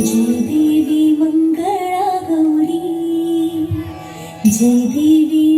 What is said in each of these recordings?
जय देवी मंगळा गौरी जय देवी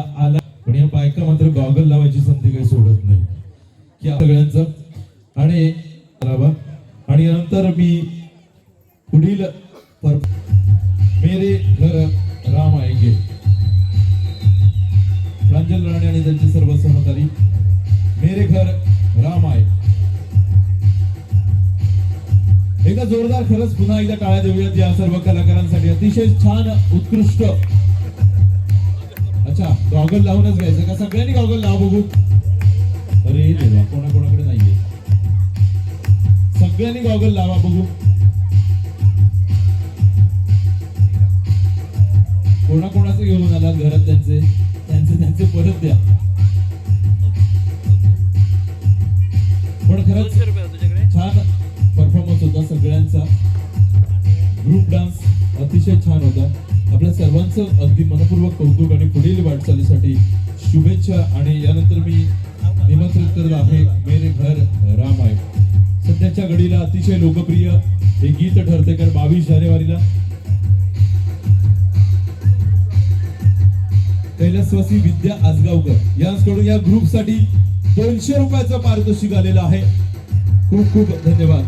भारी आला. पण या बायका मात्र गॉगल लावायची संधी काही सोडत नाही. की सगळ्यांचं. आणि आणि नंतर मी पुढील मेरे घर राम आएंगे. प्रांजल राणे आणि त्यांचे सर्व सहकारी. मेरे घर राम आहे. एकदा जोरदार खरंच पुन्हा एकदा टाळ्या देऊयात या सर्व कलाकारांसाठी. अतिशय छान उत्कृष्ट अच्छा गॉगल लावूनच घ्यायचं का? सगळ्यांनी गॉगल लावा बघू. अरे देवा कोणाकोणाकडे नाहीये. सगळ्यांनी गॉगल लावा बघू. कोणाकोणाचे घेऊन आला घरात त्यांचे? त्यांचे त्यांचे परत द्या. पण खरंच छान परफॉर्मन्स होता सगळ्यांचा. ग्रुप डान्स अतिशय छान होता. आपल्या सर्वांचं अगदी मनपूर्वक कौतुक आणि पुढील वाटचालीसाठी शुभेच्छा. आणि यानंतर मी निमंत्रित करत आहे मेरे घर राम आहे सध्याच्या घडीला अतिशय लोकप्रिय हे गीत ठरते कारण बावीस जानेवारीला. कैलासवासी विद्या आजगावकर यांकडून या ग्रुपसाठी दोनशे रुपयाचं पारितोषिक आलेलं आहे. खूप खूप धन्यवाद.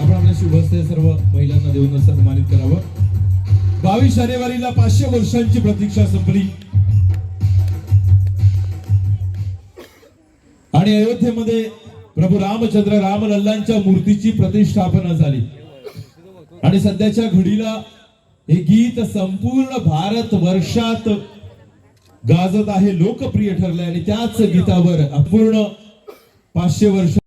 आपण आपल्या शुभस्ते सर्व महिलांना देऊन सन्मानित करावं. बावीस जानेवारीला पाचशे वर्षांची प्रतीक्षा संपली. आणि अयोध्येमध्ये प्रभू रामचंद्र रामलल्लांच्या मूर्तीची प्रतिष्ठापना झाली. आणि सध्याच्या घडीला हे गीत संपूर्ण भारत वर्षात गाजत आहे लोकप्रिय ठरलंय. आणि त्याच गीतावर अपूर्ण पाचशे वर्ष